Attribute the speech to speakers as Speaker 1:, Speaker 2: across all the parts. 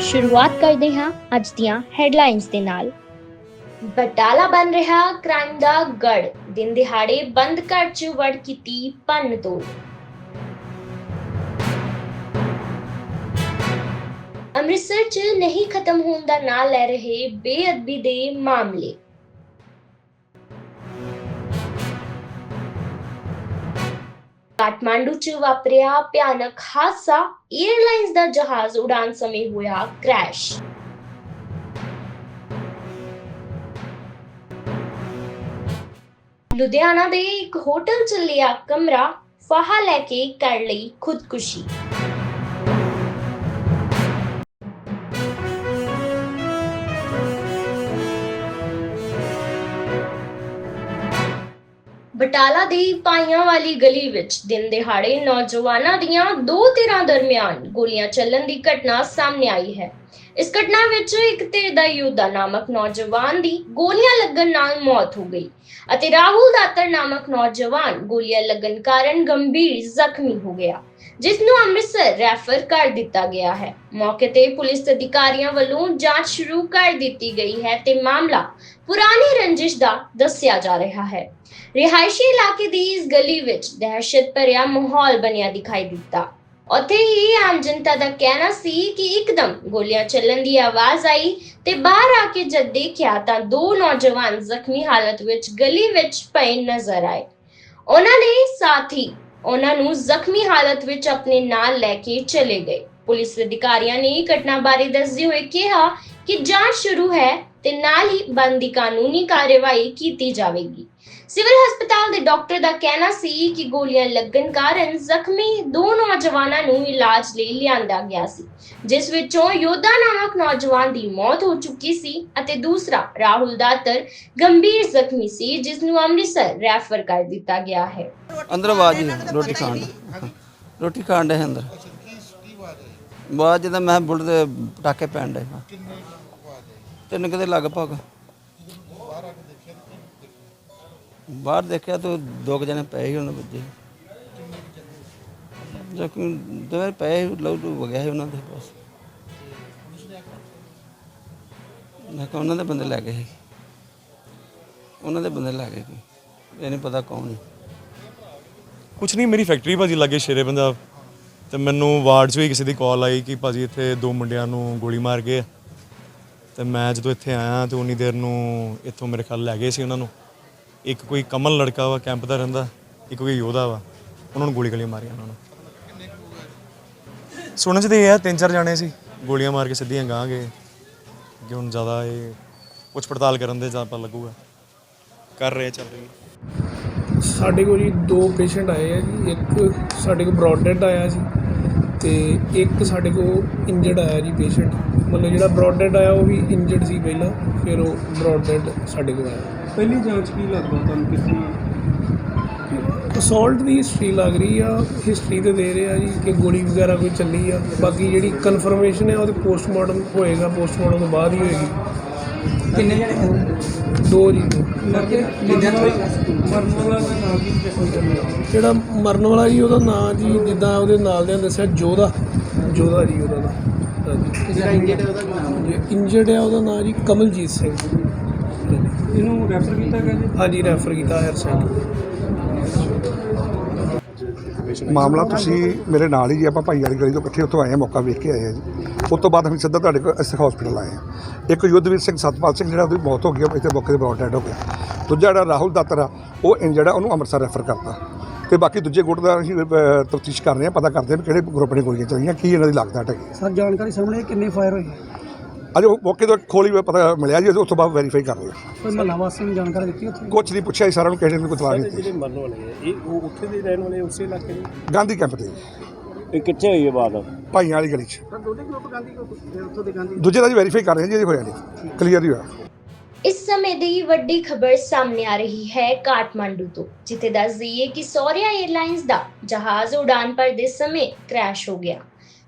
Speaker 1: ਸ਼ੁਰੂਆਤ ਕਰਦੇ ਹਾਂ ਅੱਜ ਦੀਆਂ ਹੈਡਲਾਈਨਸ ਦੇ ਨਾਲ। ਬਟਾਲਾ ਬਣ ਰਿਹਾ ਕ੍ਰਾਈਮ ਦਾ ਗੜ। ਦਿਨ ਦਿਹਾੜੇ ਬੰਦ ਘਰ ਚ ਵੜ ਕੀਤੀ ਪੰਨ ਤੋੜ। ਅੰਮ੍ਰਿਤਸਰ ਚ ਨਹੀਂ ਖਤਮ ਹੋਣ ਦਾ ਨਾਂ ਲੈ ਰਹੇ ਬੇਅਦਬੀ ਦੇ ਮਾਮਲੇ। ਕਾਠਮਾਂਡੂ ਚ ਵਾਪਰਿਆ ਭਿਆਨਕ ਹਾਦਸਾ 에ਅਰਲਾਈਨਸ ਦਾ ਜਹਾਜ਼ ਉਡਾਨ ਸਮੇਂ ਹੋਇਆ ਕ੍ਰੈਸ਼ ਲੁਧਿਆਣਾ ਦੇ ਇੱਕ ਹੋਟਲ ਚ ਲਿਆ ਕਮਰਾ, ਫਾਹਾ ਲੈ ਕੇ ਕਰ ਲਈ ਖੁਦਕੁਸ਼ੀ। ਬਟਾਲਾ ਦੀ ਪਾਈਆਂ ਵਾਲੀ ਗਲੀ ਵਿੱਚ ਦਿਨ ਦਿਹਾੜੇ ਨੌਜਵਾਨਾਂ ਦੀਆਂ ਦੋ ਧਿਰਾਂ ਦਰਮਿਆਨ ਗੋਲੀਆਂ ਚੱਲਣ ਦੀ ਘਟਨਾ ਸਾਹਮਣੇ ਆਈ ਹੈ। ਇਸ ਘਟਨਾ ਵਿੱਚ ਇੱਕ ਧਿਰ ਦਾ ਯੋਧਾ ਨਾਮਕ ਨੌਜਵਾਨ ਦੀ ਗੋਲੀਆਂ ਲੱਗਣ ਨਾਲ ਮੌਤ ਹੋ ਗਈ ਅਤੇ ਰਾਹੁਲ ਦਾਤਰ ਨਾਮਕ ਨੌਜਵਾਨ ਗੋਲੀਆਂ ਲੱਗਣ ਕਾਰਨ ਗੰਭੀਰ ਜ਼ਖਮੀ ਹੋ ਗਿਆ। ਜਿਸ ਨੂੰ ਅੰਮ੍ਰਿਤਸਰ ਰੈਫਰ ਕਰ ਦਿੱਤਾ ਗਿਆ ਹੈ। ਮੌਕੇ ਤੇ ਪੁਲਿਸ ਅਧਿਕਾਰੀਆਂ ਵੱਲੋਂ ਜਾਂਚ ਸ਼ੁਰੂ ਕਰ ਦਿੱਤੀ ਗਈ ਹੈ ਤੇ ਮਾਮਲਾ ਪੁਰਾਣੀ ਰੰਜਿਸ਼ ਦਾ ਦੱਸਿਆ ਜਾ ਰਿਹਾ ਹੈ। ਰਿਹਾਇਸ਼ੀ ਇਲਾਕੇ ਦੀ ਇਸ ਗਲੀ ਵਿੱਚ ਦਹਿਸ਼ਤ ਭਰਿਆ ਮਾਹੌਲ ਬਣਿਆ ਦਿਖਾਈ ਦਿੱਤਾ। ਉੱਥੇ ਹੀ ਆਮ ਜਨਤਾ ਦਾ ਕਹਿਣਾ ਸੀ ਕਿ ਇੱਕਦਮ ਗੋਲੀਆਂ ਚੱਲਣ ਦੀ ਆਵਾਜ਼ ਆਈ ਤੇ ਬਾਹਰ ਆ ਕੇ ਜਦ ਦੇਖਿਆ ਤਾਂ ਦੋ ਨੌਜਵਾਨ ਜ਼ਖਮੀ ਹਾਲਤ ਵਿੱਚ ਗਲੀ ਵਿੱਚ ਪਏ ਨਜ਼ਰ ਆਏ। ਉਹਨਾਂ ਨੇ ਸਾਥੀ ਉਹਨਾਂ ਨੂੰ ਜ਼ਖਮੀ ਹਾਲਤ ਵਿੱਚ ਆਪਣੇ ਨਾਲ ਲੈ ਕੇ ਚਲੇ ਗਏ। ਪੁਲਿਸ ਅਧਿਕਾਰੀਆਂ ਨੇ ਘਟਨਾ ਬਾਰੇ ਦੱਸਦੇ ਹੋਏ ਕਿਹਾ ਕਿ ਜਾਂਚ ਸ਼ੁਰੂ ਹੈ ਤੇ ਨਾਲ ਹੀ ਬੰਦੀ ਕਾਨੂੰਨੀ ਕਾਰਵਾਈ ਕੀਤੀ ਜਾਵੇਗੀ। ਸਿਵਲ ਹਸਪਤਾਲ ਦੇ ਡਾਕਟਰ ਦਾ ਕਹਿਣਾ ਸੀ ਕਿ ਗੋਲੀਆਂ ਲੱਗਣ ਕਾਰਨ ਜ਼ਖਮੀ ਦੋ ਨੌਜਵਾਨਾਂ ਨੂੰ ਇਲਾਜ ਲਈ ਲਿਆਂਦਾ ਗਿਆ ਸੀ, ਜਿਸ ਵਿੱਚੋਂ ਯੋਧਾ ਨਾਮਕ ਨੌਜਵਾਨ ਦੀ ਮੌਤ ਹੋ ਚੁੱਕੀ ਸੀ ਅਤੇ ਦੂਸਰਾ ਰਾਹੁਲ ਦਾਤਰ ਗੰਭੀਰ ਜ਼ਖਮੀ ਸੀ, ਜਿਸ ਨੂੰ ਅੰਮ੍ਰਿਤਸਰ ਰੈਫਰ ਕਰ ਦਿੱਤਾ ਗਿਆ ਹੈ।
Speaker 2: ਅੰਦਰ ਆਵਾਜ਼ ਹੀ ਰੋਟੀ ਖਾਣ ਦੀ। ਰੋਟੀ ਖਾਣ ਦੇ ਅੰਦਰ। ਬਾਅਦ ਜਦੋਂ ਮੈਂ ਬੁੱਢ ਦੇ ਪਟਾਕੇ ਪੈਣ ਦੇ ਤਿੰਨ ਕਿਤੇ ਲਗਭਗ। ਬਾਹਰ ਦੇਖਿਆ ਤਾਂ ਦੋ ਕੁ ਜਣੇ ਪਏ ਹੀ ਉਹਨਾਂ ਵੱਜੇ ਜ਼ਖਮ ਦੋਵੇਂ ਪਏ ਲਹੂ ਵਗਿਆ ਸੀ ਉਹਨਾਂ ਦੇ ਬਸ। ਮੈਂ ਕਿਹਾ ਉਹਨਾਂ ਦੇ ਬੰਦੇ ਲੈ ਗਏ ਸੀ। ਉਹਨਾਂ ਦੇ ਬੰਦੇ ਲੈ ਗਏ ਕੋਈ ਇਹ ਨਹੀਂ ਪਤਾ ਕੌਣ ਹੈ
Speaker 3: ਕੁਛ ਨਹੀਂ, ਮੇਰੀ ਫੈਕਟਰੀ ਭਾਜੀ ਲੱਗੇ ਸ਼ੇਰੇ ਪੰਜਾਬ ਤੇ ਮੈਨੂੰ ਵਾਰਡ 'ਚ ਵੀ ਕਿਸੇ ਦੀ ਕਾਲ ਆਈ ਕਿ ਭਾਜੀ ਇੱਥੇ ਦੋ ਮੁੰਡਿਆਂ ਨੂੰ ਗੋਲੀ ਮਾਰ ਗਏ ਆ। ਤੇ ਮੈਂ ਜਦੋਂ ਇੱਥੇ ਆਇਆ ਤੇ ਉਨੀ ਦੇਰ ਨੂੰ ਇੱਥੋਂ ਮੇਰੇ ਖਿਆਲ ਲੈ ਗਏ ਸੀ ਉਹਨਾਂ ਨੂੰ। ਇੱਕ ਕੋਈ ਕਮਲ ਲੜਕਾ ਵਾ, ਕੈਂਪ ਦਾ ਰਹਿੰਦਾ, ਇੱਕ ਕੋਈ ਯੋਧਾ ਵਾ, ਉਹਨਾਂ ਨੂੰ ਗੋਲੀ ਗੋਲੀਆਂ ਮਾਰੀਆਂ ਉਹਨਾਂ ਨੂੰ। ਸੁਣਨ ਚ ਤੇ ਇਹ ਆ, ਤਿੰਨ ਚਾਰ ਜਾਣੇ ਸੀ, ਗੋਲੀਆਂ ਮਾਰ ਕੇ ਸਿੱਧੀਆਂ ਗਾਂ ਗਏ ਕਿ ਹੁਣ ਜ਼ਿਆਦਾ ਇਹ ਪੁੱਛ ਪੜਤਾਲ ਕਰਨ ਦੇ ਜ਼ਿਆਦਾ ਪਤਾ ਲੱਗੂਗਾ। ਕਰ ਰਹੇ ਚੱਲ ਰਹੀ ਹੈ
Speaker 4: ਸਾਡੇ ਕੋਲ ਜੀ ਦੋ ਪੇਸ਼ੈਂਟ ਆਏ ਆ ਜੀ, ਇੱਕ ਸਾਡੇ ਕੋਲ ਬ੍ਰੌਡ ਡੈਡ ਆਇਆ ਜੀ, ਤੇ ਇੱਕ ਸਾਡੇ ਕੋਲ ਇੰਜਰਡ ਆਇਆ ਜੀ ਪੇਸ਼ੈਂਟ। ਮਤਲਬ ਜਿਹੜਾ ਬ੍ਰੌਡ ਡੈਡ ਆਇਆ, ਉਹ ਵੀ ਇੰਜਰਡ ਸੀ ਪਹਿਲਾਂ, ਫਿਰ ਉਹ ਬ੍ਰੌਡ ਡੈਡ ਸਾਡੇ ਕੋਲ ਆਇਆ।
Speaker 5: ਪਹਿਲੀ ਜਾਂਚ ਕੀ ਲੱਗਦਾ ਤੁਹਾਨੂੰ ਕਿਸੇ
Speaker 4: ਅਸੌਲਟ ਦੀ ਹਿਸਟਰੀ ਲੱਗ ਰਹੀ ਆ ਹਿਸਟਰੀ ਤੇ ਦੇ ਰਹੇ ਆ ਜੀ ਕਿ ਗੋਲੀ ਵਗੈਰਾ ਕੋਈ ਚੱਲੀ ਆ। ਬਾਕੀ ਜਿਹੜੀ ਕਨਫਰਮੇਸ਼ਨ ਹੈ ਉਹਦੇ ਪੋਸਟਮਾਰਟਮ ਹੋਏਗਾ ਪੋਸਟਮਾਰਟਮ ਤੋਂ ਬਾਅਦ ਹੀ ਹੋਏਗੀ।
Speaker 5: ਕਿੰਨੇ ਜਣੇ
Speaker 4: ਦੋ ਜੀ। ਦੋ।
Speaker 5: ਮਰਦੇ ਮਰਨ ਵਾਲਾ ਦਾ ਨਾਮ ਕੀ ਜ਼ਖਮੀ ਕਰਨਾ
Speaker 4: ਜਿਹੜਾ ਮਰਨ ਵਾਲਾ ਜੀ ਉਹਦਾ ਨਾਂ ਜੀ ਜਿੱਦਾਂ ਉਹਦੇ ਨਾਲ ਦੇ ਦੱਸਿਆ ਜੋਧਾ। ਜੋਧਾ ਜੀ ਉਹਦਾ ਨਾਂ।
Speaker 5: ਜਿਹੜਾ ਇੰਜਰਡ ਉਹਦਾ ਕੀ ਨਾਮ
Speaker 4: ਜੇ ਇੰਜਰਡ ਆ ਉਹਦਾ ਨਾਂ ਜੀ ਕਮਲਜੀਤ ਸਿੰਘ।
Speaker 5: ਇਹਨੂੰ ਰੈਫਰ ਕੀਤਾ ਗਿਆ ਜੀ?
Speaker 4: ਹਾਂਜੀ ਰੈਫਰ ਕੀਤਾ ਹਾਇਰ ਸੈਂਟਰ
Speaker 6: ਮਾਮਲਾ ਤੁਸੀਂ ਮੇਰੇ ਨਾਲ ਹੀ ਜੀ ਆਪਾਂ ਭਾਈ ਵਾਲੀ ਗਲੀ ਤੋਂ ਇਕੱਠੇ ਉੱਥੋਂ ਆਏ ਆ ਮੌਕਾ ਵੇਖ ਕੇ ਆਏ ਆ ਜੀ। ਉਸ ਤੋਂ ਬਾਅਦ ਅਸੀਂ ਸਿੱਧਾ ਤੁਹਾਡੇ ਕੋਲ ਇਸ ਹਸਪੀਟਲ ਆਏ ਆ ਇੱਕ ਯੁੱਧਵੀਰ ਸਿੰਘ ਸਤਪਾਲ ਸਿੰਘ ਜਿਹੜਾ ਉਹਦੀ ਮੌਤ ਹੋ ਗਈ ਆ, ਇੱਥੇ ਮੌਕੇ ਤੇ ਬ੍ਰੌਡ ਡੈਡ ਹੋ ਗਿਆ। ਦੂਜਾ ਜਿਹੜਾ ਰਾਹੁਲ ਦਾਤਰ ਆ ਉਹ ਆ ਉਹਨੂੰ ਅੰਮ੍ਰਿਤਸਰ ਰੈਫਰ ਕਰਤਾ। ਤੇ ਬਾਕੀ ਦੂਜੇ ਗੁੱਟ ਦਾ ਅਸੀਂ ਤਫਤੀਸ਼ ਕਰ ਰਹੇ ਆ ਪਤਾ ਕਰਦੇ ਆ ਵੀ ਕਿਹੜੇ ਗਰੁੱਪ ਨੇ ਗੋਲੀਆਂ ਚਲਾਈਆਂ ਕੀ ਇਹਨਾਂ ਦੀ ਲਾਗਤ ਹੈਗੀ
Speaker 5: ਸਰ ਜਾਣਕਾਰੀ ਸਾਹਮਣੇ ਕਿੰਨੇ ਫਾਇਰ ਹੋਏ?
Speaker 6: ਅਜੇ ਉਹ ਮੌਕੇ ਤੋਂ ਖੋਲੀ ਹੋਈ ਪਤਾ ਮਿਲਿਆ ਜੀ ਉਸ ਤੋਂ ਬਾਅਦ ਵੈਰੀਫਾਈ ਕਰ ਰਹੇ
Speaker 5: ਕੋਈ ਮਹੱਲਾ ਵਾਸੀ ਨੂੰ ਜਾਣਕਾਰੀ ਦਿੱਤੀ ਉੱਥੇ?
Speaker 6: ਕੁਛ ਨਹੀਂ ਪੁੱਛਿਆ ਜੀ ਸਾਰਿਆਂ ਨੂੰ ਕਿਸੇ ਨੇ ਕੋਈ ਨਹੀਂ ਦਿੱਤੀ
Speaker 5: ਮਰਨ ਵਾਲੇ ਆ ਇਹ ਉਹ ਉੱਥੇ ਦੇ ਰਹਿਣ ਵਾਲੇ ਉਸੇ ਇਲਾਕੇ ਦੇ?
Speaker 6: ਗਾਂਧੀ ਕੈਂਪ ਤੇ।
Speaker 7: ਇਹ ਕਿੱਥੇ ਹੋਈ ਹੈ ਬਾਤ?
Speaker 6: ਭਾਈਆਂ ਵਾਲੀ ਗਲੀ 'ਚ।
Speaker 5: ਸਰ ਦੋਨੇ ਗਰੁੱਪ ਗਾਂਧੀ ਕੋਲ ਉੱਥੋਂ ਦੇ ਗਾਂਧੀ
Speaker 6: ਦੂਜੇ ਦਾ ਜੀ ਵੈਰੀਫਾਈ ਕਰ ਰਹੇ ਹਾਂ ਜੀ ਇਹ ਹੋਇਆ ਨਹੀਂ। ਕਲੀਅਰ ਹੀ ਹੋਇਆ।
Speaker 1: ਇਸ ਸਮੇਂ ਦੀ ਵੱਡੀ ਖਬਰ ਸਾਹਮਣੇ ਆ ਰਹੀ ਹੈ ਕਾਠਮਾਂਡੂ ਤੋਂ ਜਿੱਥੇ ਦੱਸ ਦਈਏ ਕਿ ਸੌਰਿਆ 에ਅਰਲਾਈਨਸ ਦਾ ਜਹਾਜ਼ ਉਡਾਨ ਭਰਦੇ ਸਮੇਂ ਕ੍ਰੈਸ਼ ਹੋ ਗਿਆ।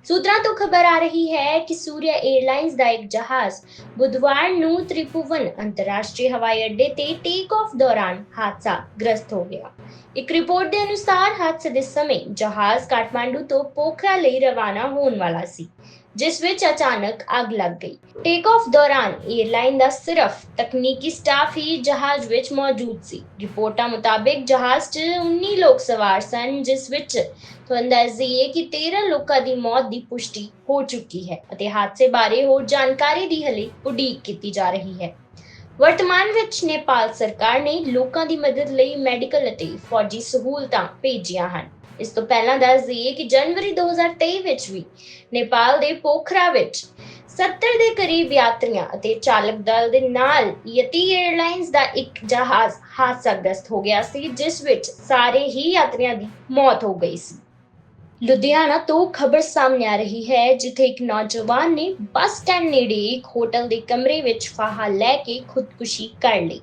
Speaker 1: ਸੂਤਰਾਂ ਤੋਂ ਖਬਰ ਆ ਰਹੀ ਹੈ ਕਿ ਸੂਰਿਆ 에ਅਰਲਾਈਨਸ ਦਾ ਇੱਕ ਜਹਾਜ਼ ਬੁੱਧਵਾਰ ਨੂੰ ਤ੍ਰਿਪੁਵਨ ਅੰਤਰਰਾਸ਼ਟਰੀ ਹਵਾਈ ਅੱਡੇ ਤੇ ਟੇਕ ਆਫ ਦੌਰਾਨ ਹਾਦਸਾ ਗ੍ਰਸਤ ਹੋ ਗਿਆ। ਇੱਕ ਰਿਪੋਰਟ ਦੇ ਅਨੁਸਾਰ ਹਾਦਸੇ ਦੇ ਸਮੇਂ ਜਹਾਜ਼ ਕਾਠਮਾਂਡੂ ਤੋਂ ਪੋਖਰਾ ਲਈ ਰਵਾਨਾ ਹੋਣ ਵਾਲਾ ਸੀ। ਜਿਸ ਵਿੱਚ ਅਚਾਨਕ ਅੱਗ ਲੱਗ ਗਈ। ਟੇਕ ਆਫ ਦੌਰਾਨ 에ਅਰਲਾਈਨ ਦਾ ਸਿਰਫ ਤਕਨੀਕੀ ਸਟਾਫ ਹੀ ਜਹਾਜ਼ ਵਿੱਚ ਮੌਜੂਦ ਸੀ। ਰਿਪੋਰਟਾਂ ਮੁਤਾਬਕ ਜਹਾਜ਼ 'ਚ 19 ਲੋਕ ਸਵਾਰ ਸਨ, ਜਿਸ ਵਿੱਚ ਤੋਂ ਅੰਦਾਜ਼ੀਏ ਕਿ 13 ਲੋਕਾਂ ਦੀ ਮੌਤ ਦੀ ਪੁਸ਼ਟੀ ਹੋ ਚੁੱਕੀ ਹੈ ਅਤੇ ਹਾਦਸੇ ਬਾਰੇ ਹੋਰ ਜਾਣਕਾਰੀ ਦੀ ਹਲੇ ਉਡੀਕ ਕੀਤੀ ਜਾ ਰਹੀ ਹੈ। ਵਰਤਮਾਨ ਵਿੱਚ ਨੇਪਾਲ ਸਰਕਾਰ ਨੇ ਲੋਕਾਂ ਦੀ ਮਦਦ ਲਈ ਮੈਡੀਕਲ ਅਤੇ ਫੌਜੀ ਸਹੂਲਤਾਂ ਭੇਜੀਆਂ ਹਨ। ਇਸ ਤੋਂ ਪਹਿਲਾਂ ਦੱਸ ਦਈਏ ਕਿ ਜਨਵਰੀ 2023 ਵਿੱਚ ਵੀ ਨੇਪਾਲ ਦੇ ਪੋਖਰਾ ਵਿੱਚ 70 ਦੇ ਕਰੀਬ ਯਾਤਰੀਆਂ ਅਤੇ ਚਾਲਕ ਦਲ ਦੇ ਨਾਲ ਯਤੀ 에ਅਰਲਾਈਨਸ ਦਾ ਇੱਕ ਜਹਾਜ਼ ਹਾਦਸਾਗ੍ਰਸਤ ਹੋ ਗਿਆ ਸੀ, ਜਿਸ ਵਿੱਚ ਸਾਰੇ ਹੀ ਯਾਤਰੀਆਂ ਦੀ ਮੌਤ ਹੋ ਗਈ ਸੀ। ਲੁਧਿਆਣਾ ਤੋਂ ਖਬਰ ਸਾਹਮਣੇ ਆ ਰਹੀ ਹੈ, ਜਿੱਥੇ ਇੱਕ ਨੌਜਵਾਨ ਨੇ ਬੱਸ ਸਟੈਂਡ ਨੇੜੇ ਇੱਕ ਹੋਟਲ ਦੇ ਕਮਰੇ ਵਿੱਚ ਫਾਹਾ ਲੈ ਕੇ ਖੁਦਕੁਸ਼ੀ ਕਰ ਲਈ।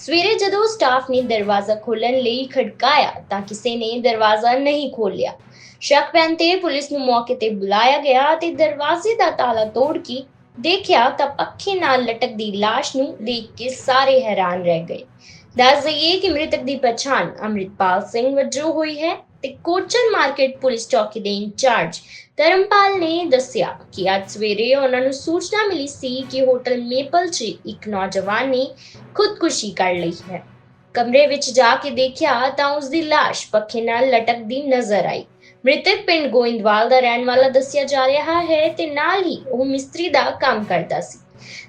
Speaker 1: ਸਵੇਰੇ ਜਦੋਂ ਸਟਾਫ ਨੇ ਦਰਵਾਜ਼ਾ ਖੋਲਣ ਲਈ ਖੜਕਾਇਆ ਤਾਂ ਕਿਸੇ ਨੇ ਦਰਵਾਜ਼ਾ ਨਹੀਂ ਖੋਲ੍ਹਿਆ। ਸ਼ੱਕ ਪੈਣ ਤੇ ਪੁਲਿਸ ਨੂੰ ਮੌਕੇ ਤੇ ਬੁਲਾਇਆ ਗਿਆ ਤੇ ਦਰਵਾਜ਼ੇ ਦਾ ਤਾਲਾ ਤੋੜ ਕੇ ਦੇਖਿਆ ਤਾਂ ਪੱਖੇ ਨਾਲ ਲਟਕਦੀ ਲਾਸ਼ ਨੂੰ ਦੇਖ ਕੇ ਸਾਰੇ ਹੈਰਾਨ ਰਹਿ ਗਏ। ਦੱਸ ਦਈਏ ਕਿ ਮ੍ਰਿਤਕ ਦੀ ਪਛਾਣ ਅੰਮ੍ਰਿਤਪਾਲ ਸਿੰਘ ਵਜੋਂ ਹੋਈ ਹੈ। ਤੇ ਕੋਚਨ ਮਾਰਕੀਟ ਪੁਲਿਸ ਚੌਕੀ ਦੇ ਇੰਚਾਰਜ ਧਰਮਪਾਲ ਨੇ ਦੱਸਿਆ ਕਿ ਅੱਜ ਸਵੇਰੇ ਉਹਨਾਂ ਨੂੰ ਸੂਚਨਾ ਮਿਲੀ ਸੀ ਕਿ ਹੋਟਲ ਮੇਪਲ 'ਚ ਇੱਕ ਨੌਜਵਾਨ ਨੇ ਖੁਦਕੁਸ਼ੀ ਕਰ ਲਈ ਹੈ। ਕਮਰੇ ਵਿੱਚ ਜਾ ਕੇ ਦੇਖਿਆ ਤਾਂ ਉਸ ਦੀ ਲਾਸ਼ ਪੱਖੇ ਨਾਲ ਲਟਕਦੀ ਨਜ਼ਰ ਆਈ। ਮ੍ਰਿਤਕ ਪਿੰਡ ਗੋਇੰਦਵਾਲ ਦਾ ਰਹਿਣ ਵਾਲਾ ਦੱਸਿਆ ਜਾ ਰਿਹਾ ਹੈ ਤੇ ਨਾਲ ਹੀ ਉਹ ਮਿਸਤਰੀ ਦਾ ਕੰਮ ਕਰਦਾ ਸੀ।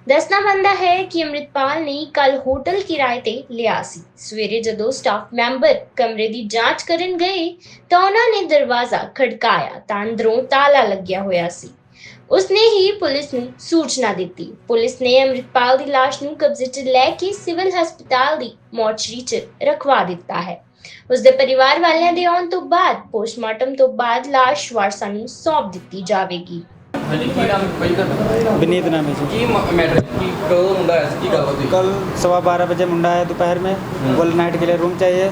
Speaker 1: ਦੱਸਣਾ ਬੰਦਾ ਹੈ ਕਿ ਅੰਮ੍ਰਿਤਪਾਲ ਨੇ ਕੱਲ ਹੋਟਲ ਕਿਰਾਏ ਤੇ ਲਿਆ ਸੀ। ਸਵੇਰੇ ਜਦੋਂ ਸਟਾਫ ਮੈਂਬਰ ਕਮਰੇ ਦੀ ਜਾਂਚ ਕਰਨ ਗਏ ਤਾਂ ਉਹਨਾਂ ਨੇ ਦਰਵਾਜ਼ਾ ਖੜਕਾਇਆ ਤਾਂ ਅੰਦਰੋਂ ਤਾਲਾ ਲੱਗਿਆ ਹੋਇਆ ਸੀ। ਉਸਨੇ ਹੀ ਪੁਲਿਸ ਨੂੰ ਸੂਚਨਾ ਦਿੱਤੀ। ਪੁਲਿਸ ਨੇ ਅੰਮ੍ਰਿਤਪਾਲ ਦੀ ਲਾਸ਼ ਨੂੰ ਕਬਜ਼ੇ 'ਚ ਲੈ ਕੇ ਸਿਵਲ ਹਸਪਤਾਲ ਦੀ ਮੋਰਚਰੀ 'ਚ ਰਖਵਾ ਦਿੱਤਾ ਹੈ। ਉਸਦੇ ਪਰਿਵਾਰ ਵਾਲਿਆਂ ਦੇ ਆਉਣ ਤੋਂ ਬਾਅਦ ਪੋਸਟਮਾਰਟਮ ਤੋਂ ਬਾਅਦ ਲਾਸ਼ ਵਾਰਸਾਂ ਨੂੰ ਸੌਂਪ ਦਿੱਤੀ ਜਾਵੇਗੀ।
Speaker 8: ਹਾਂਜੀ ਕੀ ਨਾਮ ਭਾਈ ਤੁਹਾਡਾ
Speaker 9: विनीत नाम है जी
Speaker 8: ਕੀ ਮੈਟਰ ਕੀ ਕਦੋਂ ਮੁੰਡਾ ਆਇਆ ਸੀ ਕੀ ਗੱਲ ਹੋਈ
Speaker 9: कल सवा बारह बजे मुंडा आया दोपहर में बोले नाइट के लिए रूम चाहिए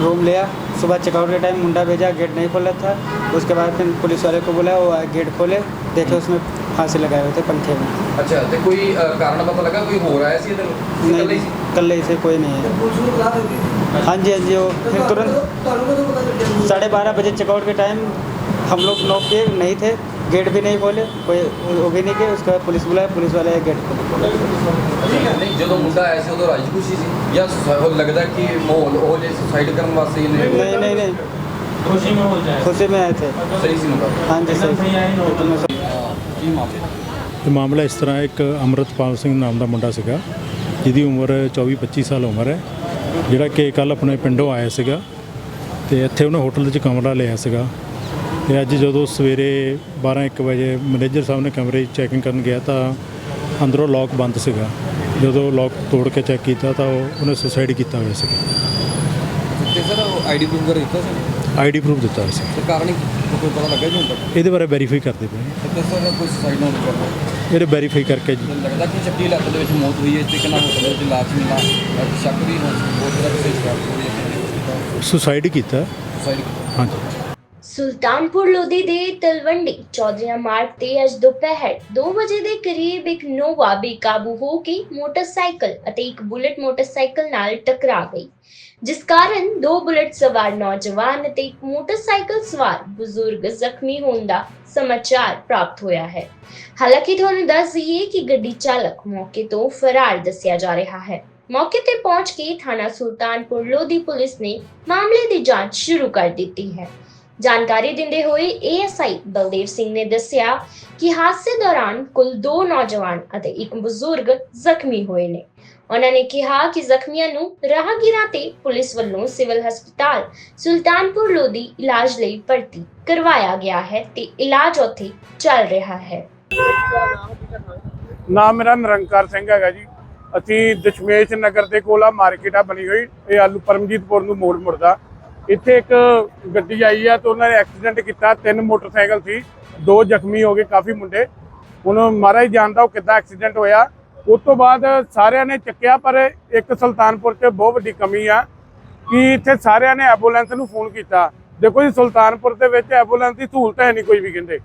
Speaker 9: रूम लिया सुबह चेकआउट के टाइम मुंडा भेजा गेट नहीं खोला था उसके बाद फिर पुलिस वाले को बोला वो गेट खोले देखे उसमें फांसी लगाए हुए थे पंखे में
Speaker 8: ਅੱਛਾ ਤੇ ਕੋਈ ਅ, ਕਾਰਨ ਪਤਾ ਲੱਗਾ ਕੋਈ ਹੋਰ ਆਇਆ ਸੀ ਇਹਦੇ
Speaker 9: नहीं
Speaker 8: ਸੀ
Speaker 9: कल से कोई नहीं है हाँ जी हाँ जी वो फिर तुरंत साढ़े बारह बजे चेकआउट के टाइम हम लोग नॉक किए नहीं थे गेट भी नहीं खोले कोई वो भी नहीं किए उसके बाद पुलिस बुलाया पुलिस वाले गेट खोले
Speaker 8: ਨਹੀਂ ਜਦੋਂ ਮੁੰਡਾ ਆਇਆ ਸੀ ਉਦੋਂ ਰਾਜੀ ਖੁਸ਼ੀ ਸੀ ਜਾਂ ਸ- ਉਹ ਲੱਗਦਾ ਕਿ ਮਾਹੌਲ ਉਹ ਜੇ ਸੁਸਾਈਡ ਕਰਨ ਵਾਸਤੇ ਇਹਨੇ
Speaker 9: नहीं नहीं नहीं खुशी में हो जाए खुशी में आए थे
Speaker 8: ਸਹੀ ਸੀ ਮੁੰਡਾ
Speaker 9: हाँ जी सही बिल्कुल मैं
Speaker 8: ਕੀ ਮਾਮਲਾ
Speaker 10: ਇਹ ਮਾਮਲਾ ਇਸ ਤਰ੍ਹਾਂ ਇੱਕ ਅੰਮ੍ਰਿਤਪਾਲ ਸਿੰਘ ਨਾਮ ਦਾ ਮੁੰਡਾ ਸੀਗਾ ਜਿਹਦੀ ਉਮਰ 24-25 ਸਾਲ ਉਮਰ ਹੈ ਜਿਹੜਾ ਕਿ ਕੱਲ ਆਪਣੇ ਪਿੰਡੋਂ ਆਇਆ ਸੀਗਾ ਤੇ ਇੱਥੇ ਉਹਨੇ ਹੋਟਲ 'ਚ ਕਮਰਾ ਲਿਆ ਸੀਗਾ ਤੇ ਅੱਜ ਜਦੋਂ ਸਵੇਰੇ 12-1 ਵਜੇ ਮੈਨੇਜਰ ਸਾਹਿਬ ਨੇ ਕਮਰੇ ਚੈਕਿੰਗ ਕਰਨ ਗਿਆ ਤਾਂ ਅੰਦਰੋਂ ਲੋਕ ਬੰਦ ਸੀਗਾ। ਜਦੋਂ ਲੋਕ ਤੋੜ ਕੇ ਚੈੱਕ ਕੀਤਾ ਤਾਂ ਉਹ ਉਹਨੇ ਸੁਸਾਈਡ ਕੀਤਾ ਹੋਇਆ ਸੀਗਾ।
Speaker 8: ਤੇ ਸਰ ਆਈਡੀ ਪ੍ਰੂਫ ਕਰ ਦਿੱਤਾ ਸੀ?
Speaker 10: ਆਈਡੀ ਪ੍ਰੂਫ ਦਿੱਤਾ ਸੀ।
Speaker 8: ਤੇ ਕਾਰਨ ਕੀ- ਕੋਈ ਪਤਾ ਲੱਗਾ ਜੀ ਤੱਕ?
Speaker 10: ਇਹਦੇ ਬਾਰੇ ਵੈਰੀਫਾਈ ਕਰਦੇ ਪਏ।
Speaker 8: ਤੇ ਸਰ ਕੋਈ ਸੁਸਾਈਡ ਨਾਲ ਕਰਦਾ
Speaker 10: ਇਹਦੇ ਵੈਰੀਫਾਈ ਕਰਕੇ ਜੀ।
Speaker 8: ਲੱਗਦਾ ਕਿ ਚੱਕੀ ਲੱਤ ਦੇ ਵਿੱਚ ਮੌਤ ਹੋਈ ਹੈ ਤੇ ਕਿੰਨਾ ਹੋਟਲ ਵਿੱਚ ਲਾਸ਼ ਮਿਲਾ। ਸ਼ੱਕ ਵੀ ਹੋ ਸਕਦਾ ਕਿਸੇ ਹੈ
Speaker 10: ਸੁਸਾਈਡ ਕੀਤਾ?
Speaker 8: ਸੁਸਾਈਡ
Speaker 10: ਹਾਂਜੀ।
Speaker 1: ਸੁਲਤਾਨਪੁਰ ਲੋਧੀ ਦੇ ਤਲਵੰਡੀ ਚੌਧਰੀਆਂ ਮਾਰਗ ਤੇ ਅੱਜ ਦੁਪਹਿਰ 2 ਵਜੇ ਦੇ ਕਰੀਬ ਇੱਕ ਨੋਵਾ ਬੇਕਾਬੂ ਹੋ ਕੇ ਮੋਟਰਸਾਈਕਲ ਅਤੇ ਇੱਕ ਬੁਲਟ ਮੋਟਰਸਾਈਕਲ ਨਾਲ ਟਕਰਾ ਗਈ, ਜਿਸ ਕਾਰਨ ਦੋ ਬੁਲਟ ਸਵਾਰ ਨੌਜਵਾਨ ਅਤੇ ਇੱਕ ਮੋਟਰਸਾਈਕਲ ਸਵਾਰ ਬਜ਼ੁਰਗ ਜ਼ਖਮੀ ਹੋਣ ਦਾ ਸਮਾਚਾਰ ਪ੍ਰਾਪਤ ਹੋਇਆ ਹੈ। ਹਾਲਾਂਕਿ ਤੁਹਾਨੂੰ ਦੱਸ ਦਈਏ ਕਿ ਗੱਡੀ ਚਾਲਕ ਮੌਕੇ ਤੋਂ ਫਰਾਰ ਦੱਸਿਆ ਜਾ ਰਿਹਾ ਹੈ। ਮੌਕੇ ਤੇ ਪਹੁੰਚ ਕੇ ਥਾਣਾ ਸੁਲਤਾਨਪੁਰ ਲੋਧੀ ਪੁਲਿਸ ਨੇ ਮਾਮਲੇ ਦੀ ਜਾਂਚ ਸ਼ੁਰੂ ਕਰ ਦਿੱਤੀ ਹੈ। ਜਾਣਕਾਰੀ ਦਿੰਦੇ ਹੋਏ ਏਐਸਆਈ ਬਲਦੇਵ ਸਿੰਘ ਨੇ ਦੱਸਿਆ ਕਿ ਹਾਦਸੇ ਦੌਰਾਨ ਕੁੱਲ 2 ਨੌਜਵਾਨ ਅਤੇ ਇੱਕ ਬਜ਼ੁਰਗ ਜ਼ਖਮੀ ਹੋਏ ਨੇ। ਉਹਨਾਂ ਨੇ ਕਿਹਾ ਕਿ ਜ਼ਖਮੀਆਂ ਨੂੰ ਰਾਹਗੀਰਾਂ ਤੇ ਪੁਲਿਸ ਵੱਲੋਂ ਸਿਵਲ ਹਸਪਤਾਲ ਸੁਲਤਾਨਪੁਰ ਲੋਧੀ ਇਲਾਜ ਲਈ ਭਰਤੀ ਕਰਵਾਇਆ ਗਿਆ ਹੈ ਤੇ ਇਲਾਜ ਉੱਥੇ ਚੱਲ ਰਿਹਾ ਹੈ।
Speaker 5: ਨਾਮ ਮੇਰਾ ਨਿਰੰਕਾਰ ਸਿੰਘ ਹੈਗਾ ਜੀ। ਅਸੀਂ ਦਸ਼ਮੇਸ਼ ਨਗਰ ਦੇ ਕੋਲ ਆ, ਮਾਰਕੀਟ ਆ ਬਣੀ ਹੋਈ। ਇਹ ਆਲੂ ਪਰਮਜੀਤਪੁਰ ਨੂੰ ਮੋੜ ਮੁੜਦਾ। ਇੱਥੇ ਇੱਕ ਗੱਡੀ ਆਈ ਆ ਤੇ ਉਹਨਾਂ ਨੇ ਐਕਸੀਡੈਂਟ ਕੀਤਾ, ਤਿੰਨ ਮੋਟਰਸਾਈਕਲ ਸੀ, ਦੋ ਜ਼ਖਮੀ ਹੋ ਗਏ, ਕਾਫੀ ਮੁੰਡੇ। ਹੁਣ ਮਹਾਰਾਜ ਜਾਣਦਾ ਉਹ ਕਿੱਦਾਂ ਐਕਸੀਡੈਂਟ ਹੋਇਆ। ਉਸ ਤੋਂ ਬਾਅਦ ਸਾਰਿਆਂ ਨੇ ਚੱਕਿਆ, ਪਰ ਇੱਕ ਸੁਲਤਾਨਪੁਰ 'ਚ ਬਹੁਤ ਵੱਡੀ ਕਮੀ ਆ ਕਿ ਇੱਥੇ ਸਾਰਿਆਂ ਨੇ ਐਂਬੂਲੈਂਸ ਨੂੰ ਫੋਨ ਕੀਤਾ। ਦੇਖੋ ਜੀ, ਸੁਲਤਾਨਪੁਰ ਦੇ ਵਿੱਚ ਐਂਬੂਲੈਂਸ ਦੀ ਸਹੂਲਤ ਹੈ ਨਹੀਂ ਕੋਈ ਵੀ, ਕਹਿੰਦੇ।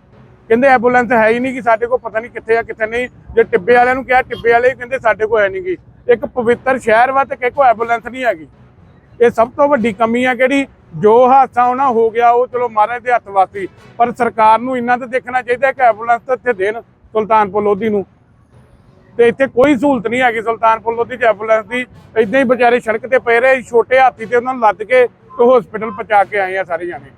Speaker 5: ਕਹਿੰਦੇ ਐਂਬੂਲੈਂਸ ਹੈ ਹੀ ਨਹੀਂ ਕਿ ਸਾਡੇ ਕੋਲ ਪਤਾ ਨਹੀਂ ਕਿੱਥੇ ਆ, ਕਿੱਥੇ ਨਹੀਂ। ਜੇ ਟਿੱਬੇ ਵਾਲਿਆਂ ਨੂੰ ਕਿਹਾ, ਟਿੱਬੇ ਵਾਲੇ ਕਹਿੰਦੇ ਸਾਡੇ ਕੋਲ ਹੈ ਨਹੀਂ ਗੀ। ਇੱਕ ਪਵਿੱਤਰ ਸ਼ਹਿਰ ਵਾ ਤੇ ਕਿਸੇ ਕੋਲ ਐਂਬੂਲੈਂਸ ਨਹੀਂ ਹੈਗੀ। ਇਹ ਸਭ ਤੋਂ ਵੱਡੀ ਕਮੀ ਆ ਕਿਹੜੀ? ਜੋ ਹਾਦਸਾ ਉਹਨਾਂ ਹੋ ਗਿਆ, ਉਹ ਚਲੋ ਮਹਾਰਾਜ ਦੇ ਹੱਥ ਵਾਸੀ ਪਰ ਸਰਕਾਰ ਨੂੰ ਇੰਨਾ ਤਾਂ ਦੇਖਣਾ ਚਾਹੀਦਾ ਕਿ ਐਂਬੂਲੈਂਸ ਤਾਂ ਇੱਥੇ ਦੇਣ ਸੁਲਤਾਨਪੁਰ ਲੋਧੀ ਨੂੰ। ਤੇ ਇੱਥੇ ਕੋਈ ਸਹੂਲਤ ਨਹੀਂ ਹੈਗੀ ਸੁਲਤਾਨਪੁਰ ਲੋਧੀ ਚ ਐਂਬੂਲੈਂਸ ਦੀ। ਇਦਾਂ ਹੀ ਵਿਚਾਰੇ ਸੜਕ ਤੇ ਪਏ ਰਹੇ, ਛੋਟੇ ਹਾਥੀ ਤੇ ਉਹਨਾਂ ਨੂੰ ਲੱਦ ਕੇ ਤੇ ਹਸਪੀਟਲ ਪਹੁੰਚਾ ਕੇ ਆਏ ਆ ਸਾਰੇ ਜਾਣੇ।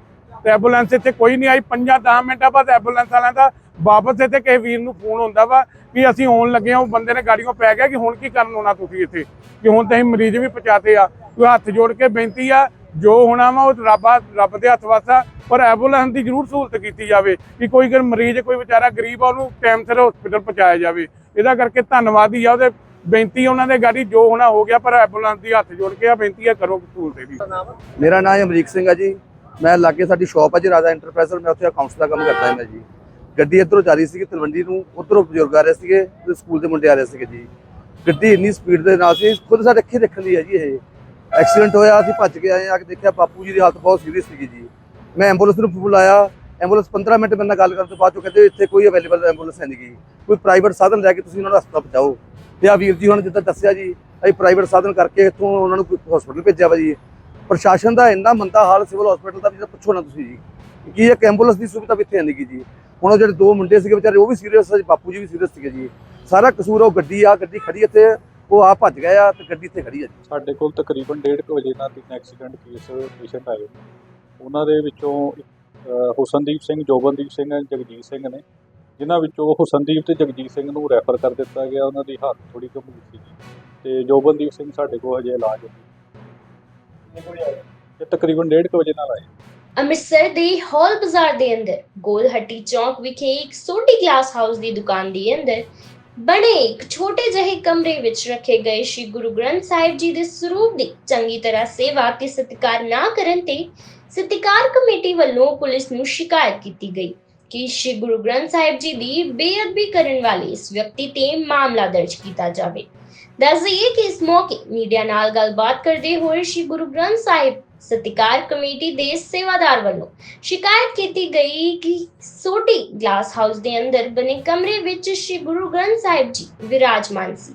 Speaker 5: ਤੇ ਐਂਬੂਲੈਂਸ ਇੱਥੇ ਕੋਈ ਨਹੀਂ ਆਈ 5-10 ਮਿੰਟਾਂ ਬਾਅਦ ਐਂਬੂਲੈਂਸ ਵਾਲਿਆਂ ਦਾ ਵਾਪਸ ਇੱਥੇ ਕਿਸੇ ਵੀਰ ਨੂੰ ਫੋਨ ਹੁੰਦਾ ਵਾ ਵੀ ਅਸੀਂ ਆਉਣ ਲੱਗੇ ਆ ਉਹ ਬੰਦੇ ਨੇ ਗਾੜੀਆਂ ਪੈ ਗਿਆ ਕਿ ਹੁਣ ਕੀ ਕਰਨ ਆਉਣਾ ਤੁਸੀਂ ਇੱਥੇ? ਕਿ ਹੁਣ ਤਾਂ ਅਸੀਂ ਮਰੀਜ਼ ਵੀ ਪਹੁੰਚਾਤੇ ਆ। ਹੱਥ ਜੋੜ ਕੇ ਬੇਨਤੀ ਆ, ਜੋ ਹੋਣਾ ਵਾ ਉਹ ਰੱਬ ਆ- ਰੱਬ ਦੇ ਹੱਥ ਵਾਸਾ ਪਰ ਐਂਬੂਲੈਂਸ ਦੀ ਜ਼ਰੂਰ ਸਹੂਲਤ ਕੀਤੀ ਜਾਵੇ ਕਿ ਕੋਈ ਅਗਰ ਮਰੀਜ਼, ਕੋਈ ਵਿਚਾਰਾ ਗਰੀਬ ਆ, ਉਹਨੂੰ ਟਾਈਮ ਸਿਰ ਹਸਪੀਟਲ ਪਹੁੰਚਾਇਆ ਜਾਵੇ। ਇਹਦਾ ਕਰਕੇ ਧੰਨਵਾਦ ਹੀ ਆ, ਉਹਦੇ ਬੇਨਤੀ ਉਹਨਾਂ ਦੇ ਗਾੜੀ ਜੋ ਹੋਣਾ ਹੋ ਗਿਆ, ਪਰ ਐਂਬੂਲੈਂਸ ਦੀ ਹੱਥ ਜੋੜ ਕੇ ਆ, ਬੇਨਤੀ ਆ ਕਰੋ ਸਹੂਲਤ ਇਹਦੀ
Speaker 2: ਮੇਰਾ ਨਾਮ ਅਮਰੀਕ ਸਿੰਘ ਆ ਜੀ। ਮੈਂ ਲਾਗੇ ਸਾਡੀ ਸ਼ਾਪ ਆ ਜੀ, ਰਾਜਾ ਇੰਟਰਪ੍ਰਾਈਜ਼ਰ ਮੈਂ ਉੱਥੇ ਅਕਾਊਂਟਸ ਦਾ ਕੰਮ ਕਰਦਾ ਹਾਂ ਮੈਂ ਜੀ। ਗੱਡੀ ਇੱਧਰੋਂ ਜਾ ਰਹੀ ਸੀ ਤਲਵੰਡੀ ਨੂੰ, ਉਧਰੋਂ ਬਜ਼ੁਰਗ ਆ ਰਹੇ ਸੀਗੇ ਤੇ ਸਕੂਲ ਦੇ ਮੁੰਡੇ ਆ ਰਹੇ ਸੀਗੇ ਜੀ। ਗੱਡੀ ਇੰਨੀ ਸਪੀਡ ਦੇ ਨਾਲ ਸੀ, ਖੁਦ ਸਾਡੇ ਅੱਖੀ ਦੇਖਣ ਲਈ ਆ ਜੀ ਇਹ। ਐਕਸੀਡੈਂਟ ਹੋਇਆ, ਅਸੀਂ ਭੱਜ ਕੇ ਆਏ, ਆ ਕੇ ਦੇਖਿਆ ਬਾਪੂ ਜੀ ਦੀ ਹਾਲਤ ਬਹੁਤ ਸੀਰੀਅਸ ਸੀਗੀ ਜੀ। ਮੈਂ ਐਂਬੂਲੈਂਸ ਨੂੰ ਬੁਲਾਇਆ ਐਂਬੂਲੈਂਸ 15 ਮਿੰਟ ਮੇਰੇ ਨਾਲ ਗੱਲ ਕਰਨ ਤੋਂ ਬਾਅਦ ਚੋਂ ਕਹਿੰਦੇ ਇੱਥੇ ਕੋਈ ਅਵੇਲੇਬਲ ਐਂਬੂਲੈਂਸ ਹੈ ਨਹੀਂ ਗੀ। ਕੋਈ ਪ੍ਰਾਈਵੇਟ ਸਾਧਨ ਲੈ ਕੇ ਤੁਸੀਂ ਉਹਨਾਂ ਨੂੰ ਹਸਪਤਾਲ ਪਹੁੰਚਾਓ। ਤੇ ਆ ਵੀਰ ਜੀ ਹੁਣ ਜਿੱਦਾਂ ਦੱਸਿਆ ਜੀ, ਅਸੀਂ ਪ੍ਰਾਈਵੇਟ ਸਾਧਨ ਕਰਕੇ ਇੱਥੋਂ ਉਹਨਾਂ ਨੂੰ ਹਸਪਤਾਲ ਭੇਜਿਆ ਵਾ ਜੀ। ਪ੍ਰਸ਼ਾਸਨ ਦਾ ਇੰਨਾ ਮੰਦਾ ਹਾਲ ਸਿਵਲ ਹਸਪੀਟਲ ਦਾ ਵੀ ਤਾਂ ਪੁੱਛੋ ਨਾ ਤੁਸੀਂ ਜੀ। ਕਿ ਇੱਕ ਐਂਬੂਲੈਂਸ ਦੀ ਸੁਵਿਧਾ ਵੀ ਇੱਥੇ ਨਹੀਂ ਗੀ ਜੀ। ਹੁਣ ਉਹ ਜਿਹੜੇ ਦੋ ਮੁੰਡੇ ਸੀਗੇ ਵਿਚਾਰੇ, ਉਹ ਵੀ ਸੀਰੀਅਸ ਸੀ ਬਾਪੂ ਜੀ ਵੀ ਸੀਰੀਅਸ ਸੀਗੇ ਜੀ। ਸਾਰਾ ਕਸੂਰ ਉਹ ਗੱਡੀ ਆ, ਗੱਡੀ ਖੜੀ ਇੱਥੇ। ਉਹ ਆ ਭੱਜ ਗਏ ਆ ਤੇ ਗੱਡੀ ਇੱਥੇ ਖੜੀ ਆ ਜੀ।
Speaker 10: ਸਾਡੇ ਕੋਲ ਤਕਰੀਬਨ 1:30 ਵਜੇ ਨਾਲ ਤਿੰਨ ਐਕਸੀਡੈਂਟ ਕੇਸ ਪੇਸ਼ੈਂਟ ਆਏ ਉਹਨਾਂ ਦੇ ਵਿੱਚੋਂ ਅਹ, ਹੁਸਨਦੀਪ ਸਿੰਘ ਜੋਬਨਦੀਪ ਸਿੰਘ and ਜਗਜੀਤ ਸਿੰਘ ਨੇ। ਜਿਨ੍ਹਾਂ ਵਿੱਚੋਂ ਹੁਸਨਦੀਪ ਤੇ ਜਗਜੀਤ ਸਿੰਘ ਨੂੰ ਰੈਫਰ ਕਰ ਦਿੱਤਾ ਗਿਆ। ਉਹਨਾਂ ਦੀ ਹਾਲਤ ਥੋੜੀ ਗੰਭੀਰ ਸੀ ਤੇ ਜੋਬਨਦੀਪ ਸਿੰਘ ਸਾਡੇ ਕੋਲ ਹਜੇ ਇਲਾਜ ਹੈ ਇਹ ਤਕਰੀਬਨ 1:30 ਵਜੇ ਨਾਲ ਆਏ।
Speaker 1: ਅੰਮ੍ਰਿਤਸਰ ਦੇ ਹਾਲ ਬਾਜ਼ਾਰ ਦੇ ਅੰਦਰ ਗੋਲਹੱਟੀ ਚੌਂਕ ਵਿਖੇ ਇੱਕ ਛੋਟੀ ਗਲਾਸ ਹਾਊਸ ਦੀ ਦੁਕਾਨ ਦੇ ਅੰਦਰ ਬਣੇ ਇੱਕ ਛੋਟੇ ਜਿਹੇ ਕਮਰੇ ਵਿੱਚ ਰੱਖੇ ਗਏ ਸ੍ਰੀ ਗੁਰੂ ਗ੍ਰੰਥ ਸਾਹਿਬ ਜੀ ਦੇ ਸਰੂਪ ਦੀ ਚੰਗੀ ਤਰ੍ਹਾਂ ਸੇਵਾ ਤੇ ਸਤਿਕਾਰ ਨਾ ਕਰਨ ਤੇ ਸਤਿਕਾਰ ਕਮੇਟੀ ਵੱਲੋਂ ਪੁਲਿਸ ਨੂੰ ਸ਼ਿਕਾਇਤ ਕੀਤੀ ਗਈ ਕਿ ਸ੍ਰੀ ਗੁਰੂ ਗ੍ਰੰਥ ਸਾਹਿਬ ਜੀ ਦੀ ਬੇਅਦਬੀ ਕਰਨ ਵਾਲੇ ਇਸ ਵਿਅਕਤੀ ਤੇ ਮਾਮਲਾ ਦਰਜ ਕੀਤਾ ਜਾਵੇ। ਦੱਸ ਦਈਏ ਕਿ ਇਸ ਮੌਕੇ ਮੀਡੀਆ ਨਾਲ ਗੱਲਬਾਤ ਕਰਦੇ ਹੋਏ ਸ੍ਰੀ ਗੁਰੂ ਗ੍ਰੰਥ ਸਾਹਿਬ ਸਤਿਕਾਰ ਕਮੇਟੀ ਦੇ ਸੇਵਾਦਾਰ ਵੱਲੋਂ ਸ਼ਿਕਾਇਤ ਕੀਤੀ ਗਈ ਕਿ ਸੋਟੀ ਗਲਾਸ ਹਾਊਸ ਦੇ ਅੰਦਰ ਬਣੇ ਕਮਰੇ ਵਿੱਚ ਸ੍ਰੀ ਗੁਰੂ ਗ੍ਰੰਥ ਸਾਹਿਬ ਜੀ ਵਿਰਾਜਮਾਨ ਸੀ,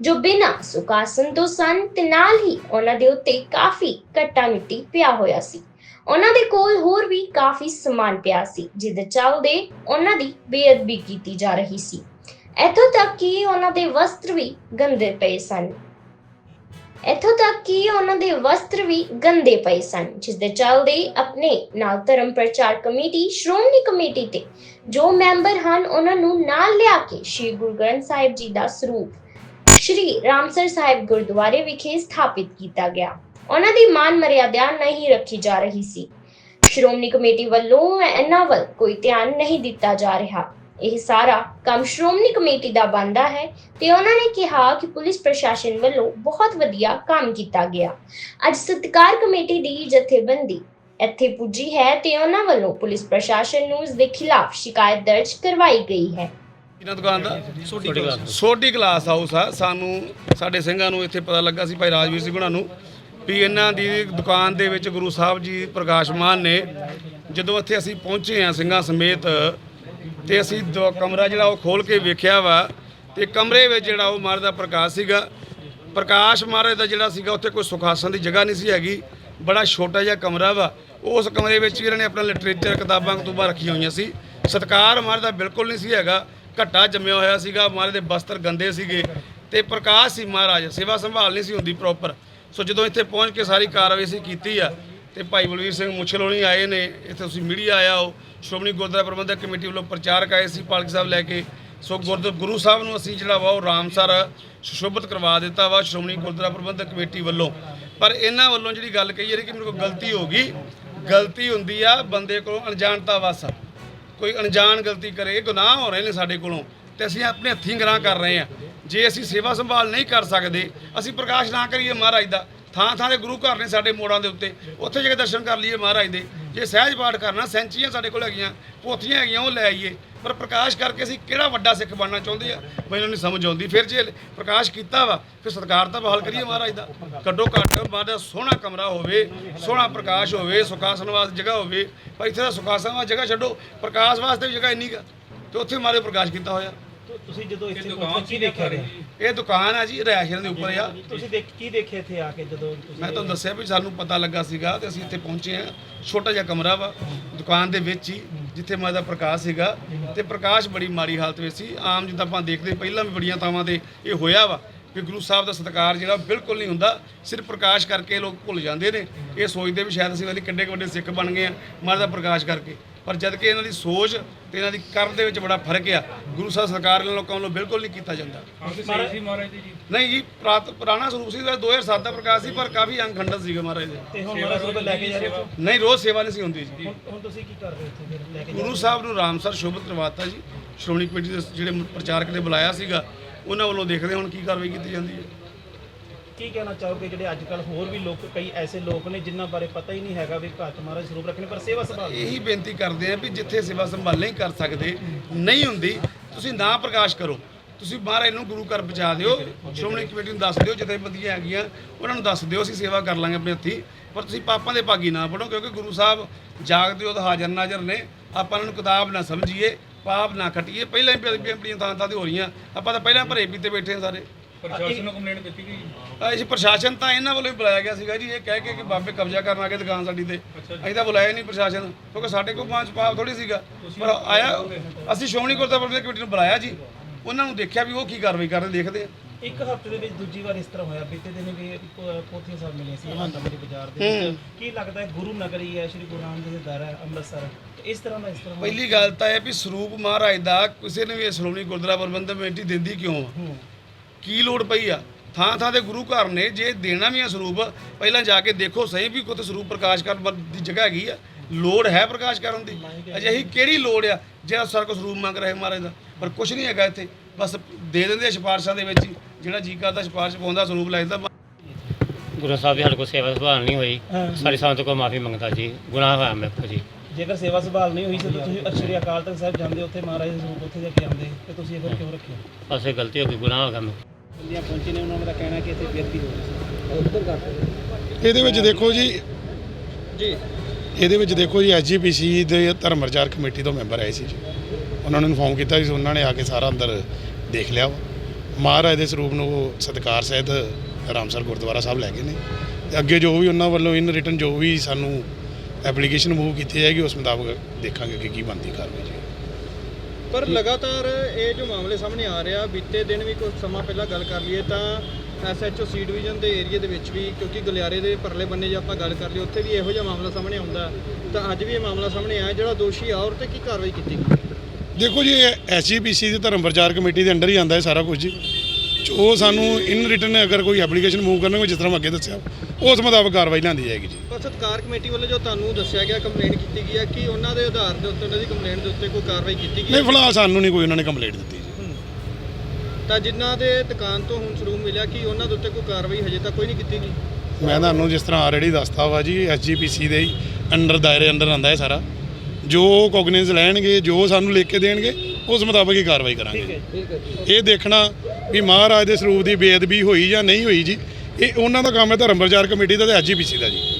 Speaker 1: ਜੋ ਬਿਨਾਂ ਸੁਕਾਸਨ ਤੋਂ ਸਨ ਤੇ ਨਾਲ ਹੀ ਉਹਨਾਂ ਦੇ ਉੱਤੇ ਕਾਫੀ ਘੱਟਾ ਮਿੱਟੀ ਪਿਆ ਹੋਇਆ ਸੀ। ਉਹਨਾਂ ਦੇ ਕੋਲ ਹੋਰ ਵੀ ਕਾਫੀ ਸਮਾਨ ਪਿਆ ਸੀ, ਜਿਹਦੇ ਚੱਲਦੇ ਉਹਨਾਂ ਦੀ ਬੇਅਦਬੀ ਕੀਤੀ ਜਾ ਰਹੀ ਸੀ। ਇੱਥੋਂ ਤੱਕ ਕਿ ਉਹਨਾਂ ਦੇ ਵਸਤਰ ਵੀ ਗੰਦੇ ਪਏ ਸਨ। ਇੱਥੋਂ ਤੱਕ ਕਿ ਉਹਨਾਂ ਦੇ ਵਸਤਰ ਵੀ ਗੰਦੇ ਪਏ ਸਨ ਜਿਸ ਦੇ ਚੱਲਦੇ ਆਪਣੇ ਨਾਲ ਧਰਮ ਪ੍ਰਚਾਰ ਕਮੇਟੀ, ਸ਼੍ਰੋਮਣੀ ਕਮੇਟੀ ਤੇ ਜੋ ਮੈਂਬਰ ਹਨ, ਉਹਨਾਂ ਨੂੰ ਨਾਲ ਲਿਆ ਕੇ ਸ੍ਰੀ ਗੁਰੂ ਗ੍ਰੰਥ ਸਾਹਿਬ ਜੀ ਦਾ ਸਰੂਪ ਸ਼੍ਰੀ ਰਾਮਸਰ ਸਾਹਿਬ ਗੁਰਦੁਆਰੇ ਵਿਖੇ ਸਥਾਪਿਤ ਕੀਤਾ ਗਿਆ। ਉਹਨਾਂ ਦੀ ਮਾਨ ਮਰਿਆਦਾ ਨਹੀਂ ਰੱਖੀ ਜਾ ਰਹੀ ਸੀ। ਸ਼੍ਰੋਮਣੀ ਕਮੇਟੀ ਵੱਲੋਂ ਇਹਨਾਂ ਵੱਲ ਕੋਈ ਧਿਆਨ ਨਹੀਂ ਦਿੱਤਾ ਜਾ ਰਿਹਾ। ਇਹ ਸਾਰਾ ਕੰਮ ਸ਼੍ਰੋਮਣੀ ਕਮੇਟੀ ਦਾ ਬਣਦਾ ਹੈ ਤੇ ਉਹਨਾਂ ਨੇ ਕਿਹਾ ਕਿ ਪੁਲਿਸ ਪ੍ਰਸ਼ਾਸਨ ਵੱਲੋਂ ਬਹੁਤ ਵਧੀਆ ਕੰਮ ਕੀਤਾ ਗਿਆ। ਅੱਜ ਸਤਿਕਾਰ ਕਮੇਟੀ ਦੀ ਜਥੇਬੰਦੀ ਇੱਥੇ ਪੁੱਜੀ ਹੈ ਤੇ ਉਹਨਾਂ ਵੱਲੋਂ ਪੁਲਿਸ ਪ੍ਰਸ਼ਾਸਨ ਨੂੰ ਇਸ ਦੇ ਖਿਲਾਫ ਸ਼ਿਕਾਇਤ ਦਰਜ ਕਰਵਾਈ ਗਈ ਹੈ।
Speaker 11: ਇਹਨਾਂ ਦੁਕਾਨ ਦਾ? ਸੋਡੀ ਕਲਾਸ। ਹਾਊਸ ਆ। ਸਾਨੂੰ ਸਾਡੇ ਸਿੰਘਾਂ ਨੂੰ ਇੱਥੇ ਪਤਾ ਲੱਗਾ ਸੀ ਭਾਈ ਰਾਜਵੀਰ ਸਿੰਘ ਉਹਨਾਂ ਨੂੰ ਵੀ ਇਹਨਾਂ ਦੀ ਦੁਕਾਨ ਦੇ ਵਿੱਚ ਗੁਰੂ ਸਾਹਿਬ ਜੀ ਪ੍ਰਕਾਸ਼ਮਾਨ ਨੇ ਜਦੋਂ ਇੱਥੇ ਅਸੀਂ ਪਹੁੰਚੇ ਆ ਸਿੰਘਾਂ ਸਮੇਤ ਤੇ ਅਸੀਂ ਦੋ ਕਮਰਾ ਜਿਹੜਾ ਉਹ ਖੋਲ ਕੇ ਵੇਖਿਆ ਵਾ ਤੇ ਕਮਰੇ ਵਿੱਚ ਜਿਹੜਾ ਉਹ ਮਹਾਰਾਜ ਦਾ ਪ੍ਰਕਾਸ਼ ਸੀਗਾ। ਪ੍ਰਕਾਸ਼ ਮਹਾਰਾਜ ਦਾ ਜਿਹੜਾ ਸੀਗਾ ਉੱਥੇ ਕੋਈ ਸੁਖਾਸਨ ਦੀ ਜਗ੍ਹਾ ਨਹੀਂ ਸੀ ਹੈਗੀ। ਬੜਾ ਛੋਟਾ ਜਿਹਾ ਕਮਰਾ ਵਾ। ਉਸ ਕਮਰੇ ਵਿੱਚ ਵੀ ਇਹਨਾਂ ਨੇ ਆਪਣਾ ਲਿਟਰੇਚਰ ਕਿਤਾਬਾਂ, ਕਤੂਬਾਂ ਰੱਖੀਆਂ ਹੋਈਆਂ ਸੀ। ਸਤਕਾਰ ਮਹਾਰਾਜ ਦਾ ਬਿਲਕੁਲ ਨਹੀਂ ਸੀ ਹੈਗਾ। ਘੱਟਾ ਜੰਮਿਆ ਹੋਇਆ ਸੀਗਾ। ਮਹਾਰਾਜ ਦੇ ਬਸਤਰ ਗੰਦੇ ਸੀਗੇ। ਤੇ ਪ੍ਰਕਾਸ਼ ਸੀ ਮਹਾਰਾਜ। ਸੇਵਾ ਸੰਭਾਲ ਨਹੀਂ ਸੀ ਹੁੰਦੀ ਪ੍ਰੋਪਰ ਸੋ ਜਦੋਂ ਇੱਥੇ ਪਹੁੰਚ ਕੇ ਸਾਰੀ ਕਾਰਵਾਈ ਅਸੀਂ ਕੀਤੀ ਆ, ਤੇ ਭਾਈ ਬਲਵੀਰ ਸਿੰਘ ਮੁੱਛਲ ਆਏ ਨੇ। ਇੱਥੇ ਤੁਸੀਂ ਮੀਡੀਆ ਆਇਆ ਹੋ। ਸ਼੍ਰੋਮਣੀ ਗੁਰਦੁਆਰਾ ਪ੍ਰਬੰਧਕ ਕਮੇਟੀ ਵੱਲੋਂ ਪ੍ਰਚਾਰਕ ਆਏ ਸੀ, ਪਾਲਕ ਸਾਹਿਬ ਲੈ ਕੇ। ਸੋ ਗੁਰਦ ਗੁਰੂ ਸਾਹਿਬ ਨੂੰ ਅਸੀਂ ਜਿਹੜਾ ਵਾ ਉਹ ਰਾਮਸਰ ਸੁਸ਼ੋਭਿਤ ਕਰਵਾ ਦਿੱਤਾ ਵਾ ਸ਼੍ਰੋਮਣੀ ਗੁਰਦੁਆਰਾ ਪ੍ਰਬੰਧਕ ਕਮੇਟੀ ਵੱਲੋਂ। ਪਰ ਇਹਨਾਂ ਵੱਲੋਂ ਜਿਹੜੀ ਗੱਲ ਕਹੀ ਜਾ ਕਿ ਮੇਰੇ ਕੋਲ ਗਲਤੀ ਹੋ ਗਈ। ਗਲਤੀ ਹੁੰਦੀ ਆ ਬੰਦੇ ਕੋਲੋਂ ਅਣਜਾਣਤਾ ਵਾਸਾ ਕੋਈ ਅਣਜਾਣ ਗਲਤੀ ਕਰੇ, ਗੁਨਾਹ ਹੋ ਰਹੇ ਨੇ ਸਾਡੇ ਕੋਲੋਂ, ਤੇ ਅਸੀਂ ਆਪਣੇ ਹੱਥੀਂ ਗਰਾਂ ਕਰ ਰਹੇ ਹਾਂ ਜੇ ਅਸੀਂ ਸੇਵਾ ਸੰਭਾਲ ਨਹੀਂ ਕਰ ਸਕਦੇ, ਅਸੀਂ ਪ੍ਰਕਾਸ਼ ਨਾ ਕਰੀਏ ਮਹਾਰਾਜ ਦਾ ਥਾਂ ਥਾਂ ਦੇ ਗੁਰੂ ਘਰ ਨੇ ਸਾਡੇ ਮੋੜਾਂ ਦੇ ਉੱਤੇ। ਉੱਥੇ ਜਾ ਕੇ ਦਰਸ਼ਨ ਕਰ ਲਈਏ ਮਹਾਰਾਜ ਦੇ। ਜੇ ਸਹਿਜ ਪਾਠ ਕਰਨਾ, ਸੈਂਚੀਆਂ ਸਾਡੇ ਕੋਲ ਹੈਗੀਆਂ, ਪੋਥੀਆਂ ਹੈਗੀਆਂ, ਉਹ ਲੈ ਆਈਏ। ਪਰ ਪ੍ਰਕਾਸ਼ ਕਰਕੇ ਅਸੀਂ ਕਿਹੜਾ ਵੱਡਾ ਸਿੱਖ ਬਣਨਾ ਚਾਹੁੰਦੇ ਆ? ਮੈਨੂੰ ਨਹੀਂ ਸਮਝ ਆਉਂਦੀ। ਫਿਰ ਜੇ ਪ੍ਰਕਾਸ਼ ਕੀਤਾ ਵਾ, ਫਿਰ ਸਤਿਕਾਰ ਤਾਂ ਬਹਾਲ ਕਰੀਏ ਮਹਾਰਾਜ ਦਾ। ਕੱਢੋ ਘੱਟ ਮਹਾਰਾਜ ਦਾ ਸੋਹਣਾ ਕਮਰਾ ਹੋਵੇ, ਸੋਹਣਾ ਪ੍ਰਕਾਸ਼ ਹੋਵੇ ਸੁਖਾਸਨ ਵਾਸਤੇ ਜਗ੍ਹਾ ਹੋਵੇ। ਪਰ ਇੱਥੇ ਦਾ ਸੁਖਾਸਨ ਵਾਸਤੇ ਜਗ੍ਹਾ ਛੱਡੋ। ਪ੍ਰਕਾਸ਼ ਵਾਸਤੇ ਵੀ ਜਗ੍ਹਾ ਇੰਨੀ ਗਾ ਤੇ ਉੱਥੇ ਮਾਰੇ ਪ੍ਰਕਾਸ਼ ਕੀਤਾ ਹੋਇਆ।
Speaker 9: ਤੁਸੀਂ ਜਦੋਂ ਇੱਥੇ ਪਹੁੰਚੇ ਕੀ ਦੇਖਿਆ ਗਿਆ
Speaker 11: ਇਹ ਦੁਕਾਨ ਆ ਜੀ ਰਿਹਾਇਸ਼ਾਂ ਦੇ ਉੱਪਰ ਆ।
Speaker 9: ਤੁਸੀਂ ਦੇਖ ਕੀ ਦੇਖਿਆ ਇੱਥੇ ਆ ਕੇ ਜਦੋਂ ਤੁਸੀਂ
Speaker 11: ਮੈਂ ਤੁਹਾਨੂੰ ਦੱਸਿਆ ਵੀ ਸਾਨੂੰ ਪਤਾ ਲੱਗਾ ਸੀਗਾ ਤੇ ਅਸੀਂ ਇੱਥੇ ਪਹੁੰਚੇ ਆ ਛੋਟਾ ਜਿਹਾ ਕਮਰਾ ਵਾ ਦੁਕਾਨ ਦੇ ਵਿੱਚ ਹੀ ਜਿੱਥੇ ਮਾਦਾ ਪ੍ਰਕਾਸ਼ ਸੀਗਾ। ਤੇ ਪ੍ਰਕਾਸ਼ ਬੜੀ ਮਾੜੀ ਹਾਲਤ ਵਿੱਚ ਸੀ। ਆਮ ਜਿੱਦਾਂ ਆਪਾਂ ਦੇਖਦੇ ਪਹਿਲਾਂ ਵੀ ਬੜੀਆਂ ਥਾਵਾਂ ਤੇ ਇਹ ਹੋਇਆ ਵਾ ਕਿ ਗੁਰੂ ਸਾਹਿਬ ਦਾ ਸਤਿਕਾਰ ਜਿਹੜਾ ਬਿਲਕੁਲ ਨਹੀਂ ਹੁੰਦਾ। ਸਿਰਫ ਪ੍ਰਕਾਸ਼ ਕਰਕੇ ਲੋਕ ਭੁੱਲ ਜਾਂਦੇ ਨੇ। ਇਹ ਸੋਚਦੇ ਵੀ ਸ਼ਾਇਦ ਅਸੀਂ ਵਾਲੀ ਕਿੱਡੇ ਕੁ ਵੱਡੇ ਸਿੱਖ ਬਣ ਗਏ ਆ ਮਾਦਾ ਦਾ ਪ੍ਰਕਾਸ਼ ਕਰਕੇ। ਪਰ ਜਦ ਕਿ ਇਹਨਾਂ ਦੀ ਸੋਚ ਤੇ ਇਹਨਾਂ ਦੀ ਕਰਨ ਦੇ ਵਿੱਚ ਬੜਾ ਫ਼ਰਕ ਆ। ਗੁਰੂ ਸਾਹਿਬ ਸਰਕਾਰ ਵੱਲੋਂ ਲੋਕਾਂ ਵੱਲੋਂ ਬਿਲਕੁਲ ਨਹੀਂ ਕੀਤਾ ਜਾਂਦਾ। ਨਹੀਂ ਜੀ ਪ੍ਰਾਤ- ਪੁਰਾਣਾ ਸਰੂਪ ਸੀ 2007 ਦਾ ਪ੍ਰਕਾਸ਼ ਸੀ ਪਰ ਕਾਫੀ ਅੰਗ ਖੰਡਨ ਸੀਗਾ ਮਹਾਰਾਜ ਦੇ।
Speaker 9: ਤੇ ਹੁਣ ਮਹਾਰਾਜ ਨੂੰ ਲੈ ਕੇ ਜਾ ਰਹੇ ਹੋ?
Speaker 11: ਨਹੀਂ ਰੋਜ਼ ਸੇਵਾ ਨਹੀਂ ਸੀ ਹੁੰਦੀ ਜੀ।
Speaker 9: ਹੁਣ ਤੁਸੀਂ ਕੀ ਕਰਦੇ ਇੱਥੇ ਫਿਰ ਲੈ ਕੇ ਜਾ
Speaker 11: ਗੁਰੂ ਸਾਹਿਬ ਨੂੰ ਰਾਮਸਰ ਸ਼ੋਭਤ ਕਰਵਾਤਾ ਜੀ। ਸ਼੍ਰੋਮਣੀ ਕਮੇਟੀ ਦੇ ਜਿਹੜੇ ਪ੍ਰਚਾਰਕ ਨੇ ਬੁਲਾਇਆ ਸੀਗਾ ਉਹਨਾਂ ਵੱਲੋਂ ਦੇਖਦੇ ਹੁਣ ਕੀ ਕਾਰਵਾਈ ਕੀਤੀ ਜਾਂਦੀ ਹੈ।
Speaker 9: ਕੀ ਕਹਿਣਾ ਚਾਹੋਗੇ ਜਿਹੜੇ ਅੱਜ ਕੱਲ ਹੋਰ ਵੀ ਲੋਕ, ਕਈ ਐਸੇ ਲੋਕ ਨੇ ਜਿਨ੍ਹਾਂ ਬਾਰੇ ਪਤਾ ਹੀ ਨਹੀਂ ਹੈਗਾ ਵੀ ਘਰ 'ਚ ਮਹਾਰਾਜ ਸਰੂਪ ਰੱਖਣੇ, ਪਰ ਸੇਵਾ ਸੰਭਾਲ
Speaker 11: ਇਹੀ ਬੇਨਤੀ ਕਰਦੇ ਆ ਵੀ ਜਿੱਥੇ ਸੇਵਾ ਸੰਭਾਲ ਨਹੀਂ ਕਰ ਸਕਦੇ, ਨਹੀਂ ਹੁੰਦੀ, ਤੁਸੀਂ ਨਾ ਪ੍ਰਕਾਸ਼ ਕਰੋ। ਤੁਸੀਂ ਮਹਾਰਾਜ ਨੂੰ ਗੁਰੂ ਘਰ ਪਹੁੰਚਾ ਦਿਓ, ਸ਼੍ਰੋਮਣੀ ਕਮੇਟੀ ਨੂੰ ਦੱਸ ਦਿਓ ਜਿੱਥੇ ਬੰਦੀਆਂ ਹੈਗੀਆਂ, ਉਹਨਾਂ ਨੂੰ ਦੱਸ ਦਿਓ, ਅਸੀਂ ਸੇਵਾ ਕਰ ਲਾਂਗੇ ਆਪਣੇ ਹੱਥੀ। ਪਰ ਤੁਸੀਂ ਪਾਪਾਂ ਦੇ ਭਾਗੀ ਨਾ ਪੜੋ ਕਿਉਂਕਿ ਗੁਰੂ ਸਾਹਿਬ ਜਾਗਦੇ ਉਹ ਹਾਜ਼ਰ ਨਾਜ਼ਰ ਨੇ। ਆਪਾਂ ਉਹਨਾਂ ਨੂੰ ਕਿਤਾਬ ਨਾ ਸਮਝੀਏ, ਪਾਪ ਨਾ ਖਟੀਏ। ਪਹਿਲਾਂ ਹੀ ਬੇਅਦਬੀਆਂ ਥਾਂ ਥਾਂ ਤੇ ਹੋ ਰਹੀਆਂ। ਆਪਾਂ ਤਾਂ ਪਹਿਲਾਂ ਭਰੇ ਪੀਤੇ ਬੈਠੇ ਹਾਂ ਸਾਰੇ।
Speaker 12: ਪ੍ਰਸ਼ਾਸਨ ਨੂੰ ਕੰਪਲੇਂਟ ਦਿੱਤੀ ਗਈ?
Speaker 11: ਅਸੀਂ ਪ੍ਰਸ਼ਾਸਨ ਤਾਂ ਇਹਨਾਂ ਵੱਲੋਂ ਹੀ ਬੁਲਾਇਆ ਗਿਆ ਸੀਗਾ ਜੀ। ਇਹ ਕਹਿ ਕੇ ਕਿ ਬਾਬੇ ਕਬਜ਼ਾ ਕਰਨ ਆ ਗਏ ਦੁਕਾਨ ਸਾਡੀ ਤੇ। ਅਸੀਂ ਤਾਂ ਬੁਲਾਇਆ ਨਹੀਂ ਪ੍ਰਸ਼ਾਸਨ। ਕਿਉਂਕਿ ਸਾਡੇ ਕੋਲ ਪੰਜ ਪਾਪ ਥੋੜੀ ਸੀਗਾ। ਪਰ ਆਇਆ ਅਸੀਂ ਸ਼੍ਰੋਮਣੀ ਗੁਰਦੁਆਰਾ ਪ੍ਰਬੰਧਕ ਕਮੇਟੀ ਨੂੰ ਬੁਲਾਇਆ ਜੀ। ਉਹਨਾਂ ਨੂੰ ਦੇਖਿਆ ਵੀ ਉਹ ਕੀ ਕਾਰਵਾਈ ਕਰਦੇ ਦੇਖਦੇ ਆ।
Speaker 9: ਇੱਕ ਹਫ਼ਤੇ ਦੇ ਵਿੱਚ ਦੂਜੀ ਵਾਰ ਇਸ ਤਰ੍ਹਾਂ ਹੋਇਆ। ਬੀਤੇ ਦਿਨ ਵੀ ਪੋ- ਪੋਥੀਆਂ ਸਾਹਿਬ ਮਿਲੀਆਂ ਸੀ ਮਹੰਤਾ ਮੇਰੀ ਬਾਜ਼ਾਰ ਦੇ ਵਿੱਚ। ਕੀ ਲੱਗਦਾ ਹੈ ਗੁਰੂ ਨਗਰੀ ਹੈ ਸ਼੍ਰੀ ਗੁਰੂ ਨਾਨਕ ਦੇਵ ਦਰ ਹੈ ਅੰਮ੍ਰਿਤਸਰ। ਇਸ ਤਰ੍ਹਾਂ ਦਾ ਇਸ ਤਰ੍ਹਾਂ ਹੋਇਆ।
Speaker 11: ਪਹਿਲੀ ਗੱਲ ਤਾਂ ਇਹ ਵੀ ਸਰੂਪ ਮਹਾਰਾਜ ਦਾ ਕਿਸੇ ਨੇ ਵੀ ਇਹ ਸ਼੍ਰੋਮਣੀ ਗੁਰਦੁਆਰਾ ਪ੍ਰਬੰਧਕ ਕਮੇਟੀ ਦਿੰਦੀ ਕਿਉਂ ਆ?
Speaker 9: ਹੂੰ।
Speaker 11: ਕੀ ਲੋੜ ਪਈ ਆ? ਥਾਂ ਥਾਂ ਦੇ ਗੁਰੂ ਘਰ ਨੇ ਜੇ ਦੇਣਾ ਵੀ ਆ ਸਰੂਪ ਪਹਿਲਾਂ ਜਾ ਕੇ ਦੇਖੋ ਸਹੀ ਵੀ ਕੋਈ ਸਰੂਪ ਪ੍ਰਕਾਸ਼ ਕਰਨ ਦੀ ਜਗ੍ਹਾ ਹੈਗੀ ਆ। ਲੋੜ ਹੈ ਪ੍ਰਕਾਸ਼ ਕਰਨ ਦੀ। ਅਜਿਹੀ ਕਿਹੜੀ ਲੋੜ ਆ? ਜਿਹੜਾ ਸਰ ਕੋ ਸਰੂਪ ਮੰਗ ਰਹੇ ਮਹਾਰਾਜ ਦਾ ਪਰ ਕੁਝ ਨਹੀਂ ਹੈਗਾ ਇੱਥੇ। ਬਸ ਦੇ ਦਿੰਦੇ ਆ ਸਿਫਾਰਸ਼ਾਂ ਦੇ ਵਿੱਚ ਜਿਹੜਾ ਜੀ ਕਰਦਾ ਸਿਫਾਰਸ਼ ਪਾਉਂਦਾ ਸਰੂਪ ਲੈ ਜਾਂਦਾ।
Speaker 13: ਗੁਰੂ ਸਾਹਿਬ ਦੀ ਸਾਡੇ ਕੋਲ ਸੇਵਾ ਸੰਭਾਲ ਨਹੀਂ ਹੋਈ। ਸਾਰੀ ਸੰਗਤ ਕੋਲ ਮਾਫੀ ਮੰਗਦਾ ਜੀ। ਗੁਨਾਹ ਹੋਇਆ ਮੇਰੇ ਕੋਲ ਜੀ।
Speaker 9: ਜੇਕਰ ਸੇਵਾ ਸੰਭਾਲ ਨਹੀਂ ਹੋਈ ਸੀ ਤਾਂ ਤੁਸੀਂ ਸ਼੍ਰੀ ਅਕਾਲ ਤਖਤ ਸਾਹਿਬ ਜਾਂਦੇ ਉੱਥੇ ਮਹਾਰਾਜ ਦੇ ਸਰੂਪ ਉੱਥੇ ਜਾ ਕੇ ਆਉਂਦੇ ਤੇ ਤੁਸੀਂ ਇਹ ਫਿਰ ਕਿਉਂ ਰੱਖਿਆ?
Speaker 13: ਪਾਸੇ ਗਲਤੀ ਹੋ ਗਈ ਗੁਨਾਹ ਹੋ ਗਿਆ
Speaker 9: ਬੰਦੀਆਂ ਪਹੁੰਚੇ ਨੇ ਉਹਨਾਂ ਦਾ ਕਹਿਣਾ ਕਿ ਇੱਥੇ ਬੇਅਦਬੀ ਹੋ ਰਹੀ ਸੀ
Speaker 14: ਇਹਦੇ ਵਿੱਚ ਦੇਖੋ ਜੀ। ਜੀ। ਇਹਦੇ ਵਿੱਚ ਦੇਖੋ ਜੀ ਐਸਜੀਪੀਸੀ ਦੇ ਧਰਮ ਪ੍ਰਚਾਰ ਕਮੇਟੀ ਤੋਂ ਮੈਂਬਰ ਆਏ ਸੀ ਜੀ। ਉਹਨਾਂ ਨੂੰ ਇਨਫੋਰਮ ਕੀਤਾ ਸੀ ਉਹਨਾਂ ਨੇ ਆ ਕੇ ਸਾਰਾ ਅੰਦਰ ਦੇਖ ਲਿਆ ਵਾ। ਮਹਾਰਾਜ ਦੇ ਸਰੂਪ ਨੂੰ ਉਹ ਸਤਿਕਾਰ ਸਹਿਤ ਰਾਮਸਰ ਗੁਰਦੁਆਰਾ ਸਾਹਿਬ ਲੈ ਗਏ ਨੇ। ਤੇ ਅੱਗੇ ਜੋ ਵੀ ਉਹਨਾਂ ਵੱਲੋਂ ਇਨ ਰਿਟਨ ਜੋ ਵੀ ਸਾਨੂੰ ਐਪਲੀਕੇਸ਼ਨ ਮੂਵ ਕੀਤੀ ਜਾਏਗੀ ਉਸ ਮੁਤਾਬਕ ਦੇਖਾਂਗੇ ਕਿ ਕੀ ਬਣਦੀ ਕਾਰਵਾਈ ਜੀ।
Speaker 15: ਪਰ ਲਗਾਤਾਰ ਇਹ ਜੋ ਮਾਮਲੇ ਸਾਹਮਣੇ ਆ ਰਿਹਾ, ਬੀਤੇ ਦਿਨ ਵੀ ਕੁਝ ਸਮਾਂ ਪਹਿਲਾਂ ਗੱਲ ਕਰ ਲਈਏ ਤਾਂ ਐਸਐਚਓ ਸੀ ਡਿਵੀਜ਼ਨ ਦੇ ਏਰੀਆ ਦੇ ਵਿੱਚ ਵੀ, ਕਿਉਂਕਿ ਗਲਿਆਰੇ ਦੇ ਪਰਲੇ ਬੰਨੇ ਜੇ ਆਪਾਂ ਗੱਲ ਕਰ ਲਈ ਉੱਥੇ ਵੀ ਇਹੋ ਜਿਹਾ ਮਾਮਲਾ ਸਾਹਮਣੇ ਆਉਂਦਾ। ਤਾਂ ਅੱਜ ਵੀ ਇਹ ਮਾਮਲਾ ਸਾਹਮਣੇ ਆਇਆ, ਜਿਹੜਾ ਦੋਸ਼ੀ ਆ ਔਰ ਤੇ ਕੀ ਕਾਰਵਾਈ ਕੀਤੀ ਗਈ?
Speaker 14: ਦੇਖੋ ਜੀ ਐਸਜੀਪੀਸੀ ਦੇ ਧਰਮ ਪ੍ਰਚਾਰ ਕਮੇਟੀ ਦੇ ਅੰਡਰ ਹੀ ਆਂਦਾ ਹੈ ਸਾਰਾ ਕੁਝ ਜੀ। ਉਹ ਸਾਨੂੰ ਇਨ ਰਿਟਨ ਅਗਰ ਕੋਈ ਐਪਲੀਕੇਸ਼ਨ ਮੂਵ ਕਰਨਗੇ ਜਿਸ ਤਰ੍ਹਾਂ ਅੱਗੇ ਦੱਸਿਆ ਉਸ ਮੁਤਾਬਕ ਕਾਰਵਾਈ ਲਿਆਂਦੀ ਜਾਏਗੀ ਜੀ।
Speaker 15: ਪਰ ਸਤਕਾਰ ਕਮੇਟੀ ਵੱਲੋਂ ਜੋ ਤੁਹਾਨੂੰ ਦੱਸਿਆ ਗਿਆ ਕੰਪਲੇਂਟ ਕੀਤੀ ਗਈ ਹੈ ਕਿ ਉਹਨਾਂ ਦੇ ਆਧਾਰ ਦੇ ਉੱਤੇ ਉਹਨਾਂ ਦੀ ਕੰਪਲੇਂਟ ਦੇ ਉੱਤੇ ਕੋਈ ਕਾਰਵਾਈ ਕੀਤੀ ਗਈ
Speaker 14: ਨਹੀਂ ਫਿਲਹਾਲ ਸਾਨੂੰ ਨਹੀਂ ਕੋਈ ਉਹਨਾਂ ਨੇ ਕੰਪਲੇਂਟ ਦਿੱਤੀ ਜੀ।
Speaker 15: ਤਾਂ ਜਿਨ੍ਹਾਂ ਦੇ ਦੁਕਾਨ ਤੋਂ ਹੁਣ ਸਰੂਪ ਮਿਲਿਆ ਕਿ ਉਹਨਾਂ ਦੇ ਉੱਤੇ ਕੋਈ ਕਾਰਵਾਈ ਹਜੇ ਤੱਕ ਕੋਈ ਨਹੀਂ ਕੀਤੀ ਗਈ?
Speaker 14: ਮੈਂ ਤੁਹਾਨੂੰ ਜਿਸ ਤਰ੍ਹਾਂ ਆਲਰੇਡੀ ਦੱਸਤਾ ਵਾ ਜੀ ਐਸਜੀਪੀਸੀ ਦੇ ਅੰਡਰ ਦਾਇਰੇ ਅੰਡਰ ਆਂਦਾ ਹੈ ਸਾਰਾ। ਜੋ ਕੋਗਨਿਸ ਲੈਣਗੇ ਜੋ ਸਾਨੂੰ ਲਿਖ ਕੇ ਦੇਣਗੇ ਉਸ ਮੁਤਾਬਕ ਹੀ ਕਾਰਵਾਈ ਕਰਾਂਗੇ। ਇਹ ਦੇਖਣਾ ਵੀ ਮਹਾਰਾਜ ਦੇ ਸਰੂਪ ਦੀ ਬੇਅਦਬੀ ਹੋਈ ਜਾਂ ਨਹੀਂ ਹੋਈ ਜੀ। ਇਹ ਉਹਨਾਂ ਦਾ ਕੰਮ ਹੈ ਧਰਮ ਪ੍ਰਚਾਰ ਕਮੇਟੀ ਦਾ ਤੇ ਐਸਜੀਪੀਸੀ ਦਾ ਜੀ।